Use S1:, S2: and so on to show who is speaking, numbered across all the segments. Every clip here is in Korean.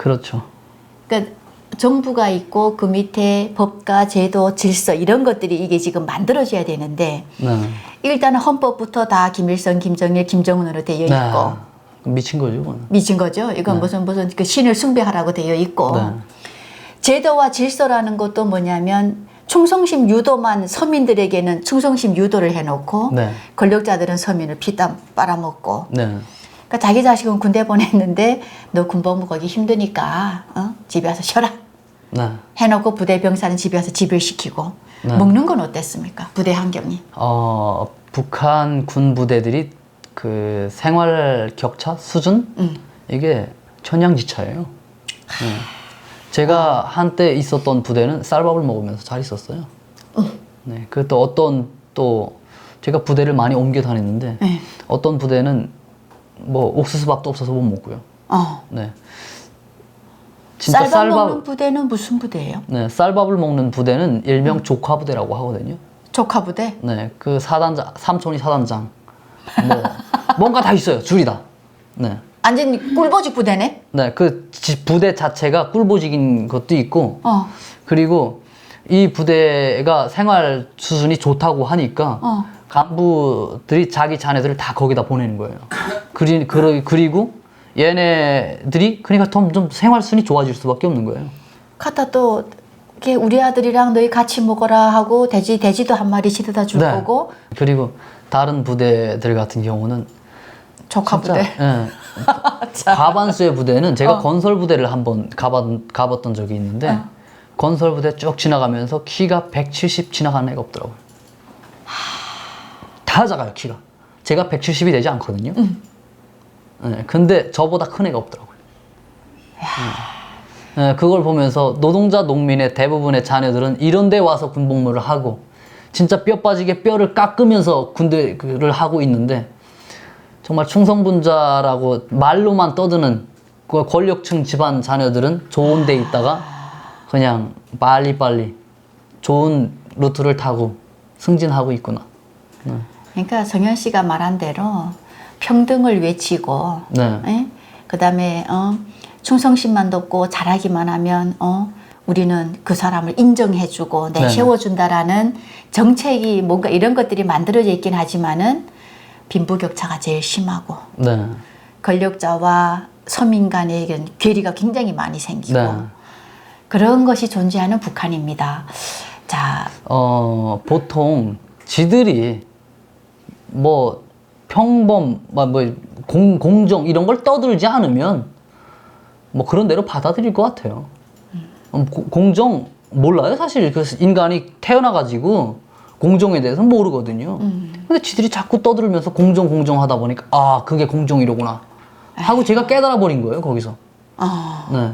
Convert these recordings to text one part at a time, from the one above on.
S1: 그렇죠.
S2: 그러니까 정부가 있고 그 밑에 법과 제도, 질서 이런 것들이 이게 지금 만들어져야 되는데
S1: 네.
S2: 일단은 헌법부터 다 김일성, 김정일, 김정은으로 되어 있고
S1: 네. 미친 거죠, 그거는.
S2: 미친 거죠. 이건 무슨 무슨 그 신을 숭배하라고 되어 있고
S1: 네.
S2: 제도와 질서라는 것도 뭐냐면 충성심 유도만 서민들에게는 충성심 유도를 해놓고
S1: 네.
S2: 권력자들은 서민을 피땀 빨아먹고
S1: 네.
S2: 그러니까 자기 자식은 군대 보냈는데 너 군복무 거기 힘드니까 어? 집에 와서 쉬어라
S1: 네.
S2: 해놓고 부대 병사는 집에 와서 집일시키고
S1: 네.
S2: 먹는 건 어땠습니까? 부대 환경이
S1: 어, 북한 군 부대들이 그 생활 격차 수준
S2: 음.
S1: 이게 천양지차예요. 네. 제가 한때 있었던 부대는 쌀밥을 먹으면서 잘 있었어요. 네. 그또 어떤 또 제가 부대를 많이 옮겨 다녔는데
S2: 네.
S1: 어떤 부대는 뭐 옥수수밥도 없어서 못 먹고요.
S2: 어.
S1: 네. 진짜
S2: 쌀밥, 먹는 부대는 무슨 부대예요?
S1: 네, 쌀밥을 먹는 부대는 일명 조카 부대라고 하거든요.
S2: 조카 부대?
S1: 네, 그 사단장, 삼촌이 사단장, 뭐 뭔가 다 있어요, 줄이 다. 네,
S2: 완전 꿀보직 부대네?
S1: 네, 그 지- 부대 자체가 꿀보직인 것도 있고,
S2: 어.
S1: 그리고 이 부대가 생활 수준이 좋다고 하니까
S2: 어.
S1: 간부들이 자기 자녀들을 다 거기다 보내는 거예요. 그리, 그러, 그리고 얘네들이 그러니까 좀, 좀 생활 수준이 좋아질 수밖에 없는 거예요.
S2: 카타 또 이렇게 우리 아들이랑 너희 같이 먹어라 하고 돼지 돼지도 한 마리 시드다 줄
S1: 네.
S2: 거고
S1: 그리고 다른 부대들 같은 경우는
S2: 조카
S1: 진짜,
S2: 부대.
S1: 예.
S2: 자.
S1: 과반수의 부대는 제가
S2: 어.
S1: 건설 부대를 한번 가봤, 가봤던 적이 있는데
S2: 어.
S1: 건설 부대 쭉 지나가면서 키가 170 지나가는 애가 없더라고요. 다 작아요 키가. 제가 170이 되지 않거든요. 예, 근데 저보다 큰 애가 없더라고요. 예. 예, 그걸 보면서 노동자 농민의 대부분의 자녀들은 이런 데 와서 군복무를 하고 진짜 뼈 빠지게 뼈를 깎으면서 군대를 하고 있는데 정말 충성분자라고 말로만 떠드는 그 권력층 집안 자녀들은 좋은 데 있다가 그냥 빨리빨리 좋은 루트를 타고 승진하고 있구나.
S2: 그러니까 성현 씨가 말한 대로 평등을 외치고
S1: 네.
S2: 그 다음에 어, 충성심만 뒀고 잘하기만 하면 어, 우리는 그 사람을 인정해주고. 내세워준다라는 정책이 뭔가 이런 것들이 만들어져 있긴 하지만은 빈부격차가 제일 심하고
S1: 네.
S2: 권력자와 서민 간의 괴리가 굉장히 많이 생기고
S1: 네.
S2: 그런 것이 존재하는 북한입니다. 자,
S1: 어, 보통 지들이 뭐 평범, 뭐, 뭐 공, 공정 이런 걸 떠들지 않으면 뭐 그런 대로 받아들일 것 같아요. 음, 고- 공정 몰라요 사실 그 인간이 태어나가지고 공정에 대해서 모르거든요. 근데 지들이 자꾸 떠들면서 공정 공정 하다 보니까 아 그게 공정이로구나 하고 제가 깨달아 버린 거예요 거기서.
S2: 어,
S1: 네.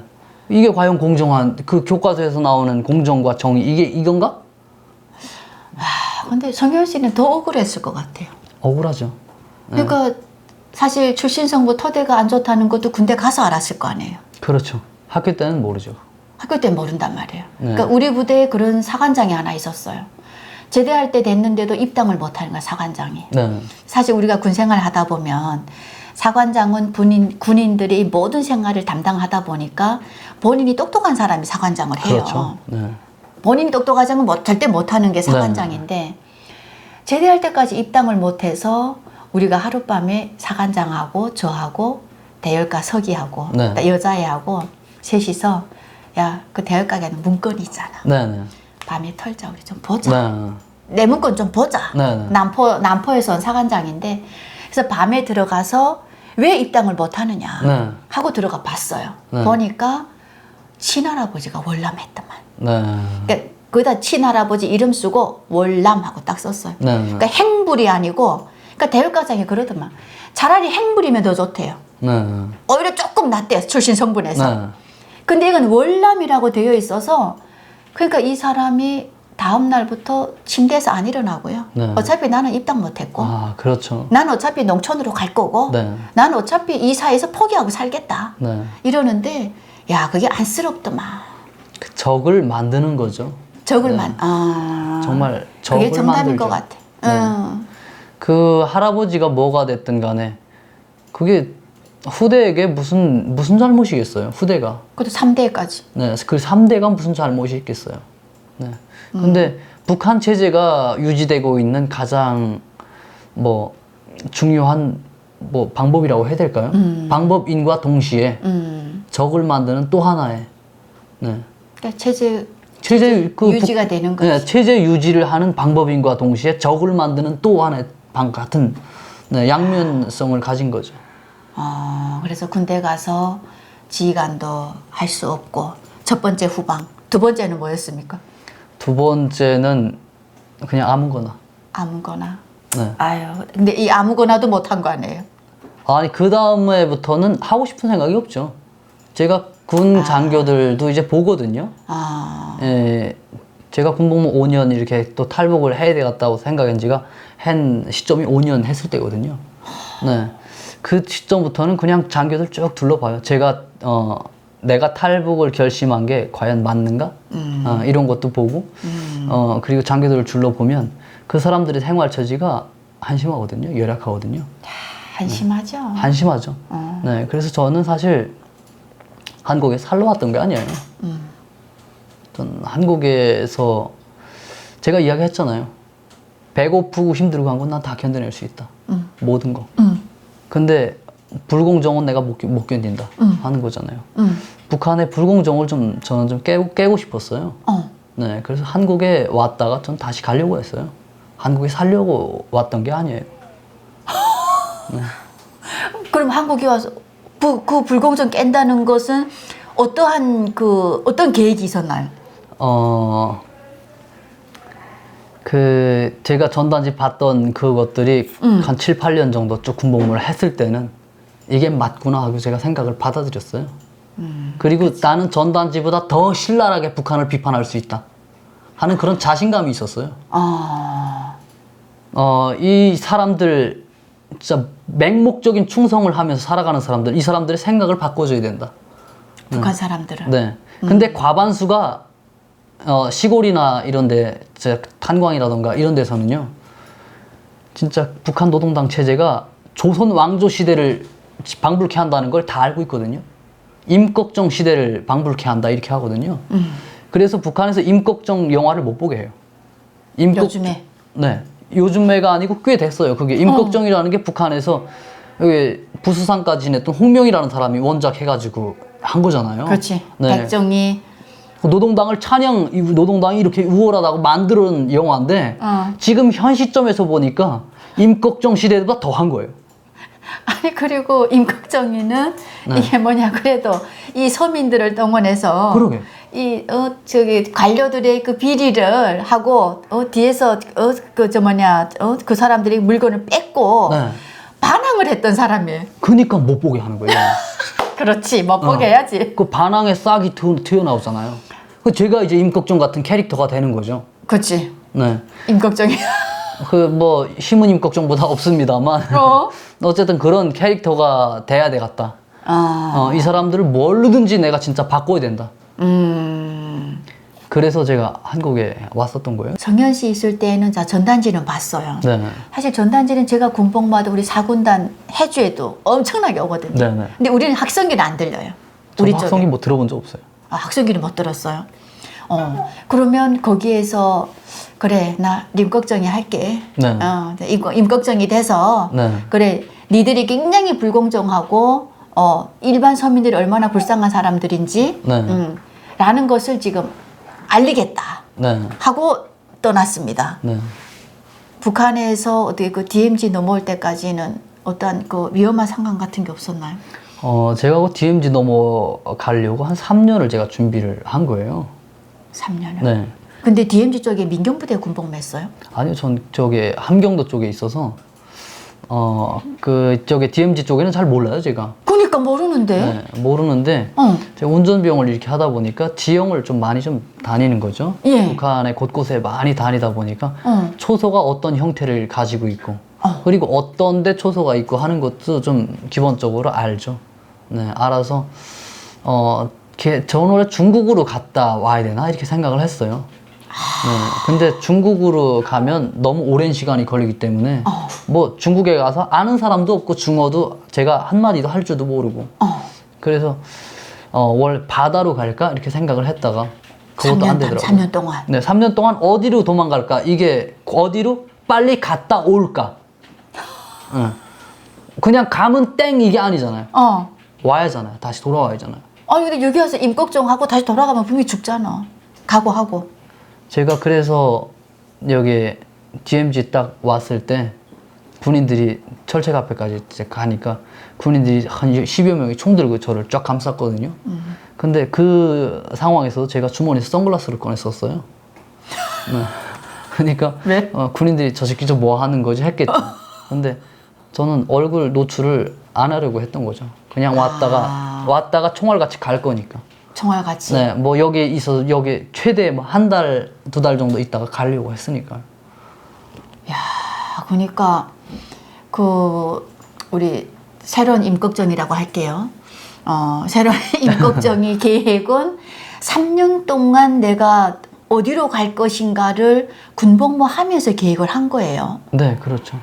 S1: 이게 과연 공정한 그 교과서에서 나오는 공정과 정의 이게 이건가?
S2: 아, 근데 성현 씨는 더 억울했을 것 같아요.
S1: 억울하죠.
S2: 그러니까 사실 출신성부 토대가 안 좋다는 것도 군대 가서 알았을 거 아니에요.
S1: 그렇죠. 학교 때는 모르죠.
S2: 학교 때 모른단 말이에요.
S1: 네.
S2: 그러니까 우리 부대에 그런 사관장이 하나 있었어요. 제대할 때 됐는데도 입당을 못하는 거야 사관장이.
S1: 네.
S2: 사실 우리가 군 생활 하다 보면 사관장은 군인 군인들이 모든 생활을 담당하다 보니까 본인이 똑똑한 사람이 사관장을 해요.
S1: 그렇죠. 네.
S2: 본인이 똑똑하지 않으면 못- 절대 못하는 게 사관장인데 제대할 때까지 입당을 못해서 우리가 하룻밤에 사관장하고 저하고 대열가 서기하고
S1: 네.
S2: 여자애하고 셋이서 야 그 대열가게는 문건이 있잖아
S1: 네. 네.
S2: 밤에 털자 우리 좀 보자
S1: 네.
S2: 내 문건 좀 보자
S1: 네, 네.
S2: 남포 남포에서 온 사관장인데 그래서 밤에 들어가서 왜 입당을 못 하느냐
S1: 네.
S2: 하고 들어가 봤어요
S1: 네.
S2: 보니까 친할아버지가 월남했더만
S1: 네.
S2: 그러니까 거기다 친할아버지 이름 쓰고 월남하고 딱 썼어요.
S1: 네.
S2: 그러니까 행불이 아니고 그러니까 대열과장이 그러더만 차라리 행불이면 더 좋대요.
S1: 네.
S2: 오히려 조금 낫대요 출신 성분에서.
S1: 네.
S2: 근데 이건 월남이라고 되어 있어서 그러니까 이 사람이 다음 날부터 침대에서 안 일어나고요.
S1: 네.
S2: 어차피 나는 입당 못했고,
S1: 아, 그렇죠.
S2: 난 어차피 농촌으로 갈 거고,
S1: 네.
S2: 난 어차피 이 사회에서 포기하고 살겠다.
S1: 네.
S2: 이러는데 야 그게 안쓰럽더만.
S1: 그 적을 만드는 거죠.
S2: 적을만. 아
S1: 정말 적을
S2: 그게 정답인
S1: 만들죠.
S2: 것 같아.
S1: 네.
S2: 응.
S1: 그 할아버지가 뭐가 됐든 간에 그게 후대에게 무슨 무슨 잘못이겠어요? 후대가.
S2: 그것도 3대까지.
S1: 네, 그 3대가 무슨 잘못이 있겠어요. 네. 근데 북한 체제가 유지되고 있는 가장 뭐 중요한 뭐 방법이라고 해야 될까요? 방법인과 동시에
S2: 음.
S1: 적을 만드는 또 하나의 네.
S2: 그러니까 체제
S1: 체제 그
S2: 유지가
S1: 북-
S2: 되는 거지.
S1: 네, 체제 유지를 하는 방법인과 동시에 적을 만드는 또 하나의 방 같은 네, 양면성을 가진 거죠.
S2: 어, 그래서 군대 가서 지휘관도 할 수 없고 첫 번째 후방, 두 번째는 뭐였습니까?
S1: 두 번째는 그냥 아무거나.
S2: 아무거나.
S1: 네.
S2: 아유, 근데 이 아무거나도 못한 거 아니에요?
S1: 아니 그 다음에부터는 하고 싶은 생각이 없죠. 제가 군 장교들도 이제 보거든요.
S2: 아,
S1: 예, 제가 군복무 5년 이렇게 또 탈북을 해야 되겠다고 생각한 지가 한 시점이 5년 했을 때거든요. 네. 그 시점부터는 그냥 장교들 쭉 둘러봐요. 제가 어 내가 탈북을 결심한 게 과연 맞는가? 어, 이런 것도 보고 어 그리고 장교들을 둘러보면 그 사람들의 생활 처지가 한심하거든요. 열악하거든요.
S2: 한심하죠.
S1: 한심하죠.
S2: 어.
S1: 네, 그래서 저는 사실 한국에 살러 왔던 게 아니에요.
S2: 음.
S1: 전 한국에서 제가 이야기했잖아요. 배고프고 힘들고 한 건 난 다 견뎌낼 수 있다.
S2: 음.
S1: 모든 거.
S2: 음,
S1: 근데 불공정은 내가 못, 견- 못 견딘다
S2: 음.
S1: 하는 거잖아요.
S2: 음,
S1: 북한의 불공정을 좀 저는 좀 깨고, 깨고 싶었어요.
S2: 어.
S1: 네, 그래서 한국에 왔다가 전 다시 가려고 했어요. 한국에 살려고 왔던 게 아니에요.
S2: 그럼 한국에 와서 부, 그 불공정 깬다는 것은 어떠한 그 어떤 계획이 있었나요?
S1: 어, 그, 제가 전단지 봤던 그것들이
S2: 음.
S1: 한 7, 8년 정도 쭉 군복무를 했을 때는 이게 맞구나 하고 제가 생각을 받아들였어요.
S2: 음.
S1: 그리고 나는 전단지보다 더 신랄하게 북한을 비판할 수 있다. 하는 그런 자신감이 있었어요.
S2: 아,
S1: 어, 이 사람들, 진짜 맹목적인 충성을 하면서 살아가는 사람들, 이 사람들의 생각을 바꿔줘야 된다.
S2: 북한 사람들은.
S1: 네. 근데 과반수가 어, 시골이나 이런데 제 탄광이라던가 이런 데서는요. 진짜 북한 노동당 체제가 조선 왕조 시대를 방불케 한다는 걸 다 알고 있거든요. 임꺽정 시대를 방불케 한다 이렇게 하거든요. 그래서 북한에서 임꺽정 영화를 못 보게 해요. 임꺽
S2: 요즘에
S1: 네. 요즘매가 아니고 꽤 됐어요. 그게 임꺽정이라는 게 북한에서 여기 부수상까지 지냈던 홍명이라는 사람이 원작 해가지고 한 거잖아요.
S2: 그렇지.
S1: 네.
S2: 백정이
S1: 노동당을 찬양, 이 노동당이 이렇게 우월하다고 만드는 영화인데
S2: 어.
S1: 지금 현 시점에서 보니까 임꺽정 시대보다 더한 거예요.
S2: 아니 그리고 임꺽정이는
S1: 네.
S2: 이게 뭐냐 그래도 이 서민들을 동원해서
S1: 그러게.
S2: 이 어 저기 관료들의 그 비리를 하고 어 뒤에서 어 그 저 뭐냐 어 그 사람들이 물건을 뺏고
S1: 네.
S2: 반항을 했던 사람이에요.
S1: 그니까 못 보게 하는 거예요.
S2: 그렇지 못
S1: 어.
S2: 보게 해야지.
S1: 그 반항의 싹이 튀어- 튀어나오잖아요. 그 제가 이제 임꺽정 같은 캐릭터가 되는 거죠.
S2: 그렇지
S1: 네.
S2: 임꺽정이.
S1: 그뭐 힘은 임꺽정보다 없습니다만
S2: 어.
S1: 어쨌든 그런 캐릭터가 돼야 되겠다.
S2: 아.
S1: 어, 이 사람들을 뭘로든지 내가 진짜 바꿔야 된다.
S2: 음.
S1: 그래서 제가 한국에 왔었던 거예요.
S2: 정현 씨 있을 때는 자 전단지는 봤어요.
S1: 네.
S2: 사실 전단지는 제가 군복마다 우리 사군단 해주에도 엄청나게 오거든요.
S1: 네네.
S2: 근데 우리는 학성기는 안 들려요.
S1: 저
S2: 우리 쪽에.
S1: 뭐 들어본 적 없어요.
S2: 아, 학성기는 못 들었어요. 어, 그러면 거기에서 그래 나 임꺽정이 할게.
S1: 네.
S2: 어, 임, 임꺽정이 돼서
S1: 네.
S2: 그래 니들이 굉장히 불공정하고 어, 일반 서민들이 얼마나 불쌍한 사람들인지
S1: 네.
S2: 음, 라는 것을 지금 알리겠다
S1: 네.
S2: 하고 떠났습니다.
S1: 네.
S2: 북한에서 어떻게 그 DMZ 넘어올 때까지는 어떤 그 위험한 상황 같은 게 없었나요?
S1: 어, 제가 그 DMZ 넘어가려고 한 3년을 제가 준비를 한 거예요.
S2: 3년을.
S1: 네.
S2: 근데 DMZ 쪽에 민경부대 군복했어요?
S1: 아니요, 전 저기 함경도 쪽에 있어서 어, 그 쪽에 DMZ 쪽에는 잘 몰라요, 제가.
S2: 그러니까 모르는데.
S1: 네, 모르는데
S2: 어.
S1: 제가 운전병을 이렇게 하다 보니까 지형을 좀 많이 좀 다니는 거죠.
S2: 예.
S1: 북한의 곳곳에 많이 다니다 보니까
S2: 어.
S1: 초소가 어떤 형태를 가지고 있고
S2: 어.
S1: 그리고 어떤 데 초소가 있고 하는 것도 좀 기본적으로 알죠. 네, 알아서 어, 걔- 저는 원래 중국으로 갔다 와야 되나 이렇게 생각을 했어요. 근데 중국으로 가면 너무 오랜 시간이 걸리기 때문에
S2: 어.
S1: 뭐 중국에 가서 아는 사람도 없고 중어도 제가 한마디도 할 줄도 모르고
S2: 어.
S1: 그래서 어, 월 바다로 갈까 이렇게 생각을 했다가 그것도
S2: 3년,
S1: 안 되더라고요.
S2: 3년 동안.
S1: 네, 3년 동안 어디로 도망갈까? 이게 어디로 빨리 갔다 올까? 응. 그냥 가면 땡 이게 아니잖아요.
S2: 어.
S1: 와야잖아요. 다시 돌아와야잖아요.
S2: 아니 근데 여기 와서 임꺽정하고 다시 돌아가면 분명히 죽잖아. 각오하고.
S1: 제가 그래서 여기 DMZ 딱 왔을 때 군인들이 철책 앞에까지 이제 가니까 군인들이 한 10여 명이 총 들고 저를 쫙 감쌌거든요. 근데 그 상황에서 제가 주머니에서 선글라스를 꺼냈었어요. 네. 그러니까
S2: 왜?
S1: 어, 군인들이 저 새끼 저뭐 하는 거지 했겠죠. 근데 저는 얼굴 노출을 안 하려고 했던 거죠. 그냥 왔다가
S2: 아.
S1: 왔다가 총알 같이 갈 거니까.
S2: 정말 같이.
S1: 네, 뭐 여기 있어 여기 최대 뭐 한 달 두 달 정도 있다가 가려고 했으니까.
S2: 아, 그러니까 그 우리 새로운 임꺽정이라고 할게요. 어, 새로운 임꺽정이 계획은 3년 동안 내가 어디로 갈 것인가를 군복무 하면서 계획을 한 거예요.
S1: 네, 그렇죠.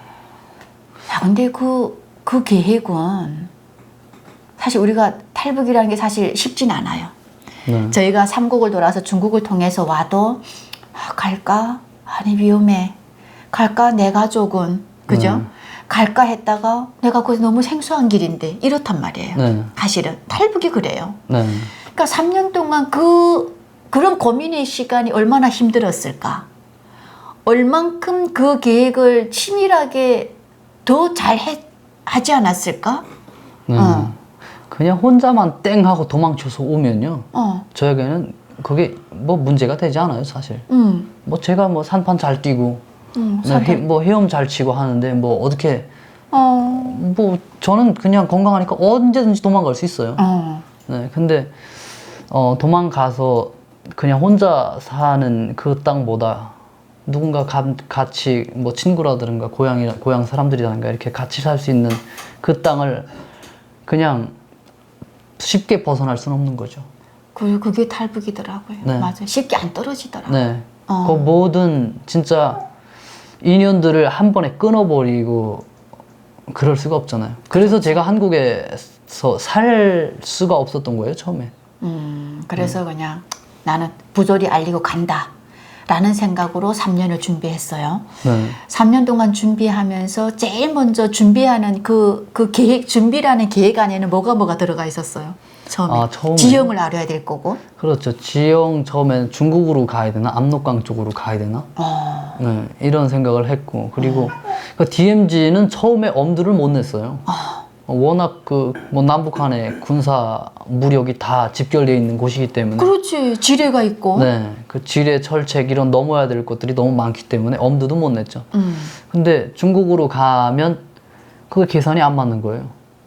S2: 야, 근데 그, 그 계획은 사실 우리가 탈북이라는 게 사실 쉽진 않아요.
S1: 네.
S2: 저희가 삼국을 돌아서 중국을 통해서 와도 아, 갈까? 아니 위험해. 갈까? 내 가족은 그죠?
S1: 네.
S2: 갈까 했다가 내가 거기 너무 생소한 길인데 이렇단 말이에요.
S1: 네.
S2: 사실은 탈북이 그래요.
S1: 네.
S2: 그러니까 3년 동안 그 그런 고민의 시간이 얼마나 힘들었을까? 얼만큼 그 계획을 치밀하게 더 잘 하지 않았을까?
S1: 네.
S2: 어.
S1: 그냥 혼자만 땡 하고 도망쳐서 오면요.
S2: 어,
S1: 저에게는 그게 뭐 문제가 되지 않아요, 사실.
S2: 음,
S1: 뭐 제가 뭐 산판 잘 뛰고
S2: 음,
S1: 네, 해- 뭐 헤엄 잘 치고 하는데 뭐 어떻게
S2: 어,
S1: 뭐 저는 그냥 건강하니까 언제든지 도망갈 수 있어요.
S2: 어,
S1: 네, 근데 어, 도망가서 그냥 혼자 사는 그 땅보다 누군가 가- 같이 뭐 친구라든가 고향이 고향 사람들이라든가 이렇게 같이 살 수 있는 그 땅을 그냥 쉽게 벗어날 수는 없는 거죠.
S2: 그 그게 탈북이더라고요.
S1: 네.
S2: 맞아, 쉽게 안 떨어지더라.
S1: 네.
S2: 어.
S1: 그 모든 진짜 인연들을 한 번에 끊어버리고 그럴 수가 없잖아요. 그래서 제가 한국에서 살 수가 없었던 거예요 처음에.
S2: 음, 그래서 그냥 나는 부조리 알리고 간다. 라는 생각으로 3년을 준비했어요.
S1: 네.
S2: 3년 동안 준비하면서 제일 먼저 준비하는 그, 그 계획, 준비라는 계획 안에는 뭐가 뭐가 들어가 있었어요. 처음에.
S1: 아, 처음에?
S2: 지형을 알아야 될 거고.
S1: 그렇죠. 지영 처음엔 중국으로 가야 되나 압록강 쪽으로 가야 되나
S2: 어,
S1: 네, 이런 생각을 했고 그리고 그 DMZ는 처음에 엄두를 못 냈어요. 어, 워낙 그 뭐 남북 한의 군사 무력이 다 집결되어 있는 곳이기 때문에
S2: 그렇지. 지뢰가 있고.
S1: 네, 그 지뢰 철책 이런 넘어야 될 것들이 너무 많기 때문에 엄두도 못 냈죠.
S2: 음,
S1: 근데 중국으로 가면 그게 계산이 안 맞는 거예요.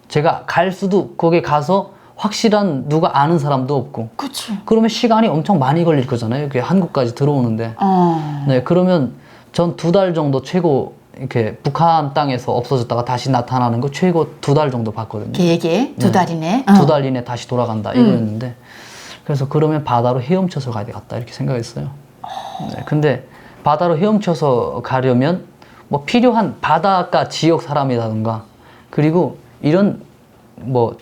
S1: 제가 갈 수도 거기 가서 확실한 누가 아는 사람도 없고
S2: 그치.
S1: 그러면 시간이 엄청 많이 걸릴 거잖아요. 그게 한국까지 들어오는데.
S2: 어,
S1: 네, 그러면 전 두 달 정도 최고 이렇게 북한 땅에서 없어졌다가 다시 나타나는 거 최고 두 달 정도 봤거든요.
S2: 두
S1: 네.
S2: 달이네. 어.
S1: 두달 이내 다시 돌아간다 이거였는데 그래서 그러면 바다로 헤엄쳐서 가야 되겠다 이렇게 생각했어요. 네, 근데 바다로 헤엄쳐서 가려면 뭐 필요한 바닷가 지역 사람이라든가 그리고 이런 뭐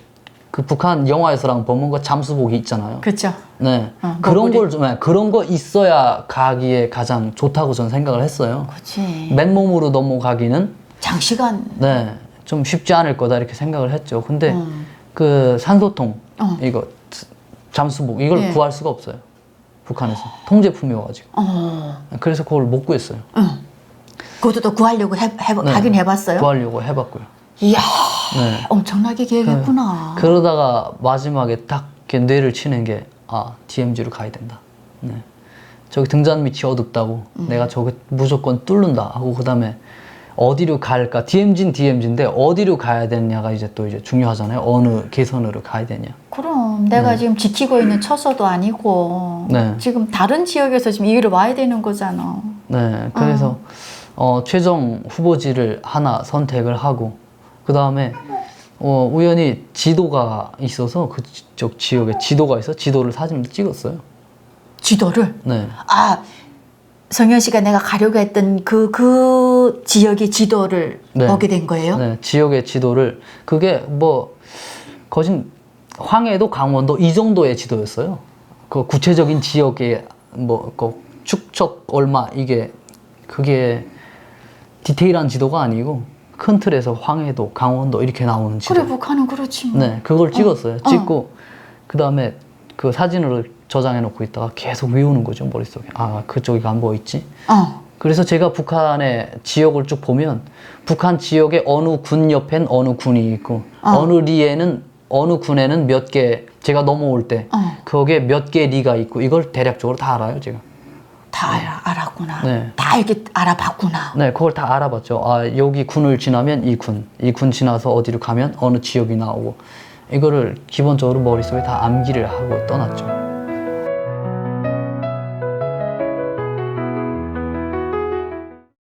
S1: 그 북한 영화에서랑 보면 거 잠수복이 있잖아요.
S2: 그렇죠.
S1: 네.
S2: 어,
S1: 그런. 걸 좀, 네, 그런 거 있어야 가기에 가장 좋다고 저는 생각을 했어요.
S2: 그렇지.
S1: 맨몸으로 넘어가기는,
S2: 장시간.
S1: 네, 좀 쉽지 않을 거다 이렇게 생각을 했죠. 근데
S2: 음.
S1: 그 산소통,
S2: 어.
S1: 이거, 잠수복, 이걸
S2: 예.
S1: 구할 수가 없어요. 북한에서. 통제품이어가지고.
S2: 어,
S1: 그래서 그걸 못 구했어요.
S2: 응. 그것도 또 구하려고 해, 해,
S1: 네.
S2: 하긴 해봤어요.
S1: 구하려고 해봤고요.
S2: 이야,
S1: 네.
S2: 엄청나게 계획했구나.
S1: 그러다가 마지막에 딱 뇌를 치는 게, 아, DMZ로 가야 된다. 네. 저기 등잔 밑이 어둡다고.
S2: 음.
S1: 내가 저기 무조건 뚫는다. 하고, 그 다음에 어디로 갈까? DMZ는 DMZ인데, 어디로 가야 되냐가 이제 또 이제 중요하잖아요. 어느 개선으로 가야 되냐.
S2: 그럼 내가 지금 지키고 있는 처소도 아니고
S1: 네.
S2: 지금 다른 지역에서 지금 이기로 와야 되는 거잖아.
S1: 네. 그래서, 어, 최종 후보지를 하나 선택을 하고, 그 다음에, 어, 우연히 지도가 있어서 그쪽 지역에 지도가 있어 지도를 사진을 찍었어요.
S2: 지도를
S1: 네.
S2: 아 성현 씨가 내가 가려고 했던 그, 그 지역의 지도를
S1: 네.
S2: 보게 된 거예요?
S1: 네, 지역의 지도를 그게 뭐 거진 황해도 강원도 이 정도의 지도였어요. 그 구체적인 지역의 뭐그 축척 얼마 이게 그게 디테일한 지도가 아니고 큰 틀에서 황해도 강원도 이렇게 나오는 지도.
S2: 그래, 북한은 그렇지 뭐.
S1: 네, 그걸 찍었어요. 찍고 그 다음에 그 사진을 저장해 놓고 있다가 계속 외우는 거죠 머릿속에. 아 그쪽이 안 보여 있지?
S2: 어.
S1: 그래서 제가 북한의 지역을 쭉 보면 북한 지역의 어느 군 옆엔 어느 군이 있고 어. 느 리에는 어느 군에는 몇 개 제가 넘어올 때
S2: 어.
S1: 거기에 몇 개 리가 있고 이걸 대략적으로 다 알아요 제가.
S2: 다 알아, 알았구나.
S1: 네.
S2: 다 이렇게 알아봤구나.
S1: 네, 그걸 다 알아봤죠. 아 여기 군을 지나면 이 군, 이 군 지나서 어디로 가면 어느 지역이 나오고 이거를 기본적으로 머릿속에 다 암기를 하고 떠났죠.